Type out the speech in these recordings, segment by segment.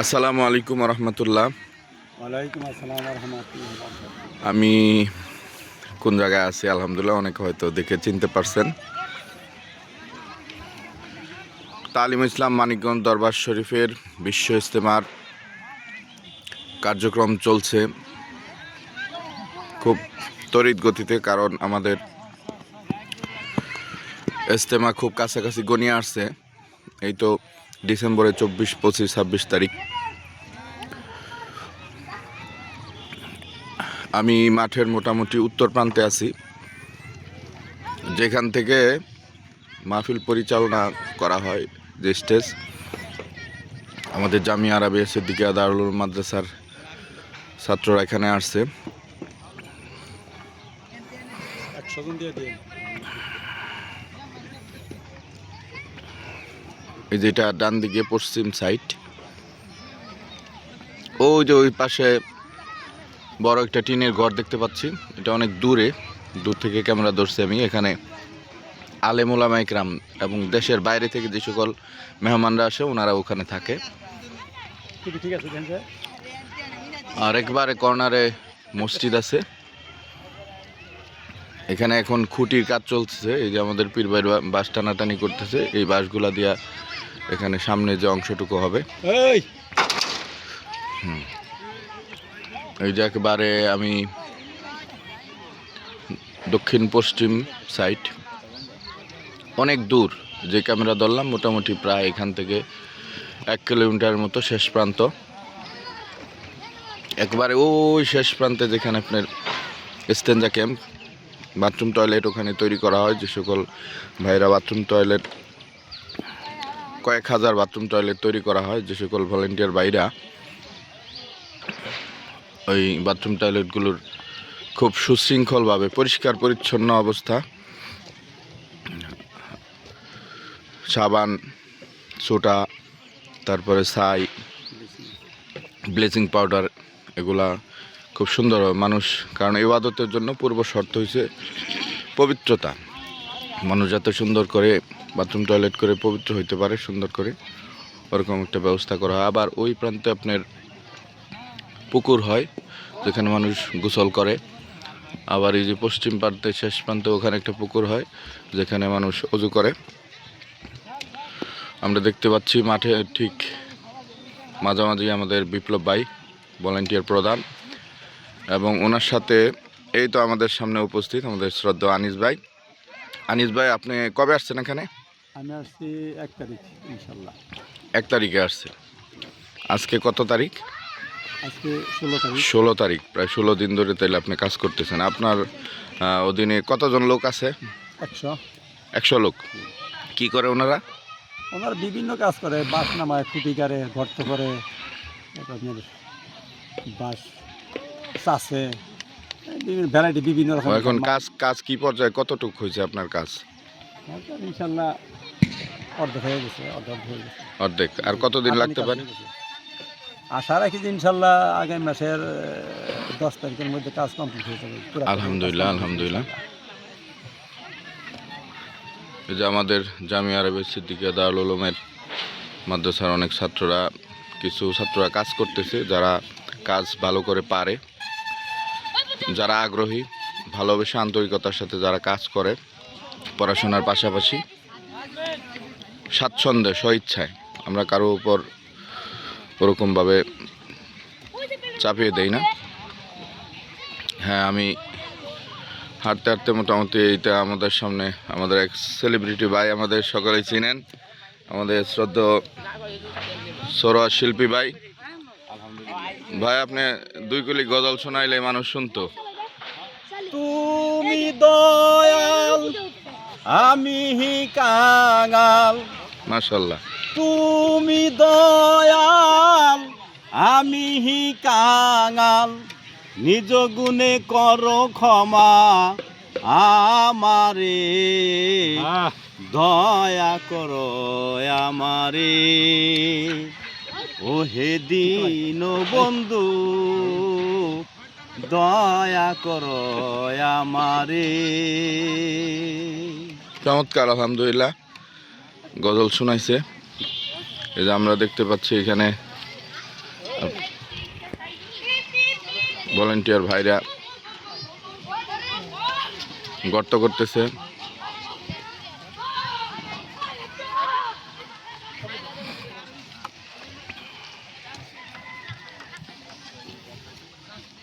আসসালামু আলাইকুম রহমতুল্লাহ। ওয়ালাইকুম আসসালাম রহমতুল্লাহ। আমি কোন জায়গায় আছি? আলহামদুলিল্লাহ অনেকে হয়তো দেখে চিনতে পারছেন। তালিম ইসলাম মানিকগঞ্জ দরবার শরীফের বিশ্ব ইজতেমার কার্যক্রম চলছে। খুব তড়িৎ গতিতে কারণ আমাদের ইস্তেমা খুব কাছাকাছি গনিয়ে আসছে। এই তো ডিসেম্বরের চব্বিশ, পঁচিশ, ছাব্বিশ তারিখ। আমি মাঠের মোটামুটি উত্তর প্রান্তে আছি। যেখান থেকে মাহফিল পরিচালনা করা হয়, যে স্টেজ। আমাদের জামিয়া আরবিয়া সিদ্দিকা দারুল মাদ্রাসার ছাত্ররা এখানে আসছে। এই যেটা ডান দিকে পশ্চিম সাইড ওই যে ওই পাশে বড় একটা টিনের ঘর দেখতে পাচ্ছি। এটা অনেক দূরে দূর থেকে ক্যামেরা ধরছি আমি। এখানে আলেমুলামা ইকরাম এবং দেশের বাইরে থেকে যে সকল মেহমানরা আসে ওনারা ওখানে থাকে। আর একবারে কর্নারে মসজিদ আছে। এখানে এখন খুঁটির কাজ চলছে এই যে আমাদের পীর ভাইয়ের বা- বাঁশ টানাটানি করতেছে। এই বাঁশগুলা দিয়া এখানে সামনে যে অংশটুকু হবে। এই! যে একেবারে আমি দক্ষিণ পশ্চিম সাইড। অনেক দূর যে ক্যামেরা ধরলাম মোটামুটি প্রায় এখান থেকে এক কিলোমিটার মতো শেষ প্রান্ত। একবারে ওই শেষ প্রান্তে যেখানে আপনার স্টেঞ্জা ক্যাম্প বাথরুম টয়লেট ওখানে তৈরি করা হয় যে সকল ভাইরা বাথরুম টয়লেট কয়েক হাজার বাথরুম টয়লেট তৈরি করা হয়, যে সকল ভলেন্টিয়ার ভাইরা ওই বাথরুম টয়লেটগুলোর খুব সুশৃঙ্খলভাবে পরিষ্কার পরিচ্ছন্ন অবস্থা। সাবান, সোটা, তারপরে ছাই, ব্লিচিং পাউডার, এগুলা খুব সুন্দর মানুষ, কারণ ইবাদতের জন্য পূর্ব শর্ত হয়েছে পবিত্রতা। মানুষ যাতে সুন্দর করে বাথরুম টয়লেট করে পবিত্র হইতে পারে, সুন্দর করে, ওরকম একটা ব্যবস্থা করা হয়। আবার ওই প্রান্তে আপনার পুকুর হয়, যেখানে মানুষ গোসল করে। আবার এই যে পশ্চিম প্রান্তে শেষ প্রান্তে ওখানে একটা পুকুর হয়, যেখানে মানুষ অজু করে। আমরা দেখতে পাচ্ছি মাঠে ঠিক মাঝামাঝি আমাদের বিপ্লব ভাই ভলেন্টিয়ার প্রধান। এবং ওনার সাথে এই তো আমাদের সামনে উপস্থিত আমাদের শ্রদ্ধা আনিস ভাই। আনিস ভাই আপনি কবে আসছেন এখানে? আমি আসছি এক তারিখ ইনশাল্লাহ। এক তারিখে আসছে। আজকে কত তারিখ? আজকে ষোলো তারিখ। ষোলো তারিখ প্রায় ষোলো দিন ধরে তাইলে আপনি কাজ করতেছেন। আপনার অধীনে কতজন লোক আছে? একশো। একশো লোক। কি করে ওনারা? ওনার বিভিন্ন কাজ করে বাস নামায় খুঁটি গাড়ে গর্ত করে আপনার বাস চাষে বিভিন্ন ভ্যারাইটি বিভিন্ন রকম এখন কাজ কাজ কি পর্যায়ে? কতটুক হয়েছে আপনার কাজ? ইনশাল্লাহ অর্ধেক হয়ে গেছে অর্ধেক হয়ে গেছে। অর্ধেক। আর কতদিন লাগতে পারে। আশা রাখি যে ইনশাল্লাহ আগামী মাসের দশ তারিখের মধ্যে কাজ কমপ্লিট হয়ে যাবে। আলহামদুলিল্লাহ, আলহামদুলিল্লাহ। এই যে আমাদের জামিয়া আরবে সিদ্দিকিয়া দারুল উলুমের মাদ্রাসার অনেক ছাত্ররা কিছু ছাত্ররা কাজ করতেছে যারা কাজ ভালো করে পারে। যারা আগ্রহী, ভালোবেসে আন্তরিকতার সাথে যারা কাজ করে, পড়াশোনার পাশাপাশি স্বাচ্ছন্দ্যে, স্বইচ্ছায় আমরা কারও উপর ওরকমভাবে চাপিয়ে দেই না। হ্যাঁ আমি হাঁটতে হাঁটতে মোটামুটি এইটা আমাদের সামনে, আমাদের এক সেলিব্রিটি ভাই আমাদের সকলেই চিনেন। আমাদের শ্রদ্ধ সরোয়া শিল্পী ভাই। ভাই আপনি দুই কলি গজল শোনাইলে মানুষ শুনতো। তুমি দয়াল আমি কাঙাল। মাশাল্লাহ। তুমি দয়াল আমি কাঙাল। নিজ গুণে করো ক্ষমা আমারে। দয়া করো আমারে। ও হে দিন বন্ধু, দয়া করো আমারে। চমৎকার, আলহামদুলিল্লাহ। গজল শোনাইছে। এই যে আমরা দেখতে পাচ্ছি এখানে, ভলেন্টিয়ার ভাইরা গর্ত করতেছে।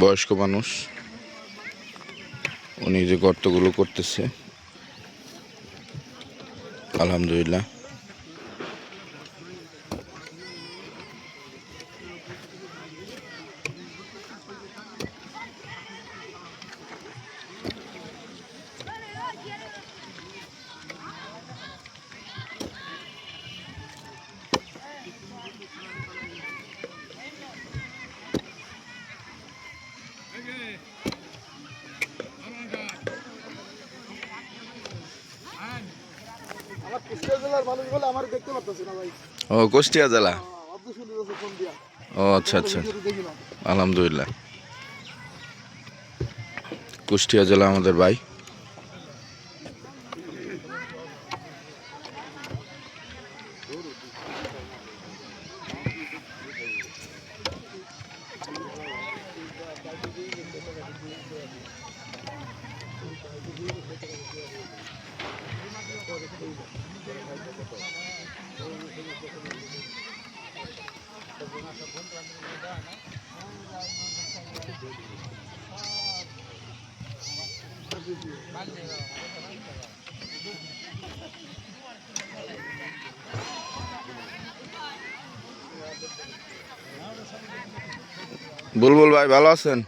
বয়স্ক মানুষ। উনি যে গর্তগুলো করতেছে আলহামদুলিল্লাহ। জেলার মানুষ বলে আমার দেখতে পারতেছি না ভাই। ও কুষ্টিয়া জেলা? দিয়া। ও আচ্ছা আচ্ছা। আলহামদুলিল্লাহ। কুষ্টিয়া জেলা আমাদের ভাই। বুলবুল ভাই ভালো আছেন?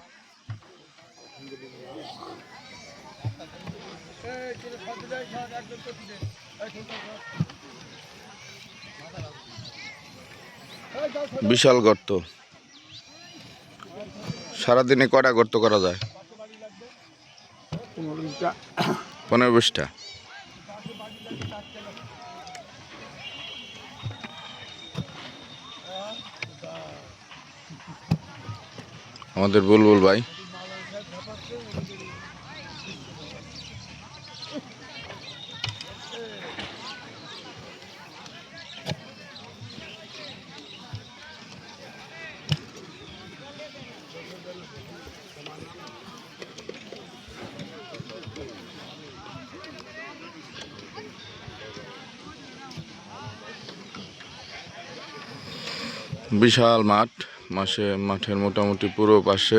বিশাল গর্ত। সারাদিনে কটা গর্ত করা যায়? পনেরো বিশটা। আমাদের বুলবুল ভাই। বিশাল মাঠ মাসে মাঠের মোটামুটি পুরো পাশে।